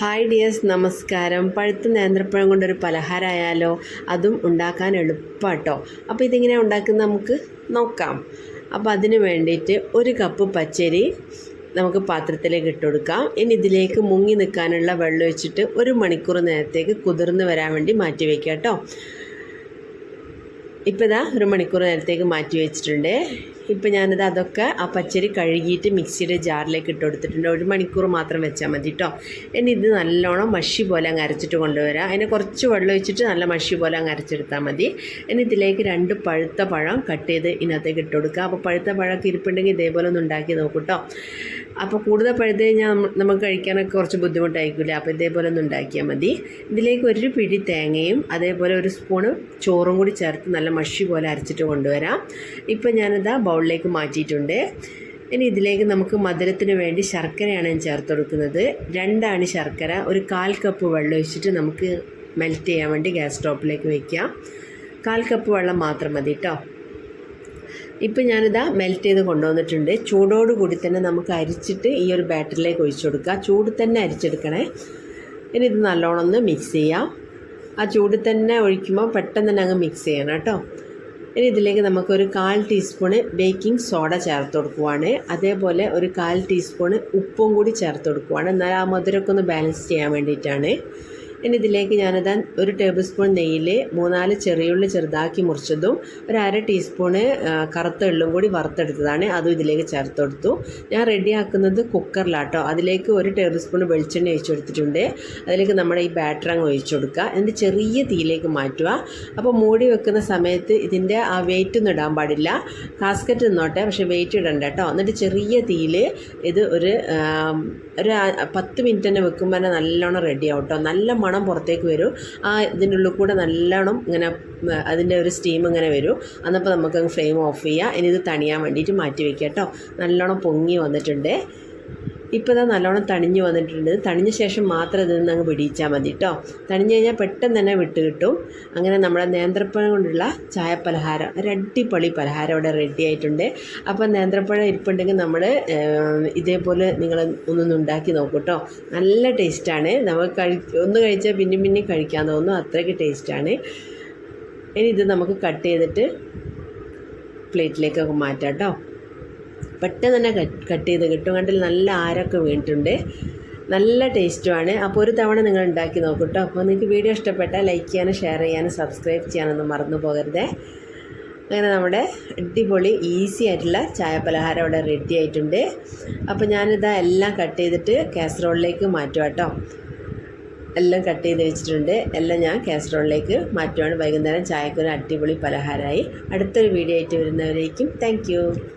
Hi dears നമസ്കാരം. പഴുത്ത നേന്ത്രപ്പഴം കൊണ്ടൊരു പലഹാരമായാലോ അതും ഉണ്ടാക്കാൻ എളുപ്പാട്ടോ. അപ്പോൾ ഇതിങ്ങനെ ഉണ്ടാക്കുന്നത് നമുക്ക് നോക്കാം. അപ്പോൾ അതിന് വേണ്ടിയിട്ട് ഒരു കപ്പ് പച്ചരി നമുക്ക് പാത്രത്തിലേക്ക് ഇട്ട് കൊടുക്കാം. ഇനി ഇതിലേക്ക് മുങ്ങി നിൽക്കാനുള്ള വെള്ളം വെച്ചിട്ട് ഒരു മണിക്കൂർ നേരത്തേക്ക് കുതിർന്ന് വരാൻ വേണ്ടി മാറ്റി വയ്ക്കാം കേട്ടോ. ഇപ്പോൾ ഇതാ ഒരു മണിക്കൂർ നേരത്തേക്ക് മാറ്റി വെച്ചിട്ടുണ്ട്. ഇപ്പോൾ ഞാനത് അതൊക്കെ ആ പച്ചരി കഴുകിയിട്ട് മിക്സിയുടെ ജാറിലേക്ക് ഇട്ട് കൊടുത്തിട്ടുണ്ട്. ഒരു മണിക്കൂർ മാത്രം വെച്ചാൽ മതി കേട്ടോ ഇനി ഇത് നല്ലോണം മഷി പോലെ അങ്ങ് അരച്ചിട്ട് കൊണ്ടുവരാം. അതിനെ കുറച്ച് വെള്ളം ഒഴിച്ചിട്ട് നല്ല മഷി പോലെ അങ്ങ് അരച്ചെടുത്താൽ മതി. ഇനി ഇതിലേക്ക് രണ്ട് പഴുത്ത പഴം കട്ട് ചെയ്ത് ഇതിനകത്തേക്ക് ഇട്ട് കൊടുക്കുക. അപ്പോൾ പഴുത്ത പഴമൊക്കെ ഇരിപ്പുണ്ടെങ്കിൽ ഇതേപോലെ ഒന്ന് ഉണ്ടാക്കി നോക്കൂ കേട്ടോ അപ്പോൾ കൂടുതൽ പഴുത്ത് കഴിഞ്ഞാൽ നമുക്ക് കഴിക്കാനൊക്കെ കുറച്ച് ബുദ്ധിമുട്ടായിരിക്കില്ല? അപ്പോൾ ഇതേപോലെ ഒന്ന് ഉണ്ടാക്കിയാൽ മതി. ഇതിലേക്ക് ഒരു പിടി തേങ്ങയും അതേപോലെ ഒരു സ്പൂണ് ചോറും കൂടി ചേർത്ത് നല്ല മഷി പോലെ അരച്ചിട്ട് കൊണ്ടുവരാം. ഇപ്പോൾ ഞാനിതാ ബൗളിലേക്ക് മാറ്റിയിട്ടുണ്ട്. ഇനി ഇതിലേക്ക് നമുക്ക് മധുരത്തിന് വേണ്ടി ശർക്കരയാണ് ഞാൻ ചേർത്ത് കൊടുക്കുന്നത്. രണ്ടാണ് ശർക്കര. ഒരു കാൽ കപ്പ് വെള്ളം ഒഴിച്ചിട്ട് നമുക്ക് മെൽറ്റ് ചെയ്യാൻ വേണ്ടി ഗ്യാസ് സ്റ്റോപ്പിലേക്ക് വയ്ക്കാം കാൽ കപ്പ് വെള്ളം മാത്രം മതി കേട്ടോ. ഇപ്പം ഞാനിതാ മെൽറ്റ് ചെയ്ത് കൊണ്ടുവന്നിട്ടുണ്ട്. ചൂടോട് കൂടി തന്നെ നമുക്ക് അരിച്ചിട്ട് ഈ ഒരു ബാറ്ററിലേക്ക് ഒഴിച്ചു കൊടുക്കുക. ചൂട് തന്നെ അരിച്ചെടുക്കണേ. ഇനി ഇത് നല്ലോണം ഒന്ന് മിക്സ് ചെയ്യാം. ആ ചൂട് തന്നെ ഒഴിക്കുമ്പോൾ പെട്ടെന്ന് തന്നെ അങ്ങ് മിക്സ് ചെയ്യണം കേട്ടോ. ഇനി ഇതിലേക്ക് നമുക്കൊരു കാൽ ടീസ്പൂണ് ബേക്കിംഗ് സോഡ ചേർത്ത് കൊടുക്കുവാണ്. അതേപോലെ ഒരു കാൽ ടീസ്പൂണ് ഉപ്പും കൂടി ചേർത്ത് കൊടുക്കുവാണ്. എന്നാൽ ആ മധുരമൊക്കെ ഒന്ന് ബാലൻസ് ചെയ്യാൻ വേണ്ടിയിട്ടാണ്. ഇനി ഇതിലേക്ക് ഞാനത് ഒരു ടേബിൾ സ്പൂൺ നെയ്യിൽ മൂന്നാൽ ചെറിയുള്ളി ചെറുതാക്കി മുറിച്ചതും ഒരു അര ടീസ്പൂണ് കറുത്ത എള്ളും കൂടി വറുത്തെടുത്തതാണ്. അതും ഇതിലേക്ക് ചേർത്ത് കൊടുത്തു. ഞാൻ റെഡിയാക്കുന്നത് കുക്കറിലാട്ടോ. അതിലേക്ക് ഒരു ടേബിൾ സ്പൂൺ വെളിച്ചെണ്ണ ഒഴിച്ചു കൊടുത്തിട്ടുണ്ട്. അതിലേക്ക് നമ്മുടെ ഈ ബാറ്റർ അങ്ങ് ഒഴിച്ചു കൊടുക്കുക. എന്നിട്ട് ചെറിയ തീയിലേക്ക് മാറ്റുക. അപ്പോൾ മൂടി വെക്കുന്ന സമയത്ത് ഇതിന്റെ ആ വെയിറ്റ് ഒന്നും ഇടാൻ പാടില്ല. കാസ്കറ്റ് നിന്നോട്ടെ പക്ഷേ വെയിറ്റ് ഇടണ്ട കേട്ടോ. എന്നിട്ട് ചെറിയ തീയിൽ ഇത് ഒരു ഒരു പത്ത് മിനിറ്റ് തന്നെ വെക്കുമ്പോൾ തന്നെ നല്ലോണം റെഡി ആവും കേട്ടോ. നല്ല മണം പുറത്തേക്ക് വരും. ആ ഇതിന്റെ ഉള്ളിൽ കൂടെ നല്ലോണം ഇങ്ങനെ അതിന്റെ ഒരു സ്റ്റീം ഇങ്ങനെ വരും. അന്നപ്പോൾ നമുക്ക് ഫ്ലെയിം ഓഫ് ചെയ്യാം. ഇനി ഇത് തണിയാൻ വേണ്ടിയിട്ട് മാറ്റി വയ്ക്കാം കേട്ടോ. നല്ലോണം പൊങ്ങി വന്നിട്ടുണ്ട്. ഇപ്പോൾ ഇതാ നല്ലോണം തണിഞ്ഞ് വന്നിട്ടുണ്ട്. തണിഞ്ഞ ശേഷം മാത്രം ഇതിൽ നിന്ന് അങ്ങ് പിടിയിച്ചാൽ മതി കേട്ടോ തണിഞ്ഞ് കഴിഞ്ഞാൽ പെട്ടെന്ന് തന്നെ വിട്ട് കിട്ടും. അങ്ങനെ നമ്മുടെ നേന്ത്രപ്പഴം കൊണ്ടുള്ള ചായ പലഹാരം ഒരു അടിപൊളി പലഹാരം ഇവിടെ റെഡി ആയിട്ടുണ്ട്. അപ്പോൾ നേന്ത്രപ്പഴം ഇരിപ്പുണ്ടെങ്കിൽ നമ്മൾ ഇതേപോലെ നിങ്ങൾ ഒന്നൊന്ന് ഉണ്ടാക്കി നോക്കൂ കേട്ടോ നല്ല ടേസ്റ്റാണ് നമുക്ക് കഴി ഒന്ന് കഴിച്ചാൽ പിന്നെയും പിന്നെയും കഴിക്കാൻ തോന്നും. അത്രയ്ക്ക് ടേസ്റ്റാണ് ഇനി ഇത് നമുക്ക് കട്ട് ചെയ്തിട്ട് പ്ലേറ്റിലേക്കൊക്കെ മാറ്റാം കേട്ടോ പെട്ടെന്ന് തന്നെ കട്ട് ചെയ്ത് കിട്ടും. കണ്ടിൽ നല്ല ആരൊക്കെ വീണിട്ടുണ്ട്. നല്ല ടേസ്റ്റുമാണ് അപ്പോൾ ഒരു തവണ നിങ്ങൾ ഉണ്ടാക്കി നോക്കൂ കേട്ടോ അപ്പോൾ നിങ്ങൾക്ക് വീഡിയോ ഇഷ്ടപ്പെട്ടാൽ ലൈക്ക് ചെയ്യാനും ഷെയർ ചെയ്യാനും സബ്സ്ക്രൈബ് ചെയ്യാനൊന്നും മറന്നു പോകരുതേ. അങ്ങനെ നമ്മുടെ അടിപൊളി ഈസി ആയിട്ടുള്ള ചായ പലഹാരം അവിടെ റെഡി ആയിട്ടുണ്ട്. അപ്പോൾ ഞാനിതാ എല്ലാം കട്ട് ചെയ്തിട്ട് കാസറോളിലേക്ക് മാറ്റുക കേട്ടോ എല്ലാം കട്ട് ചെയ്ത് വെച്ചിട്ടുണ്ട്. എല്ലാം ഞാൻ കാസറോളിലേക്ക് മാറ്റുവാണ്. വൈകുന്നേരം ചായക്കൊരു അടിപൊളി പലഹാരമായി. അടുത്തൊരു വീഡിയോ ആയിട്ട് വരുന്നവരേക്കും താങ്ക്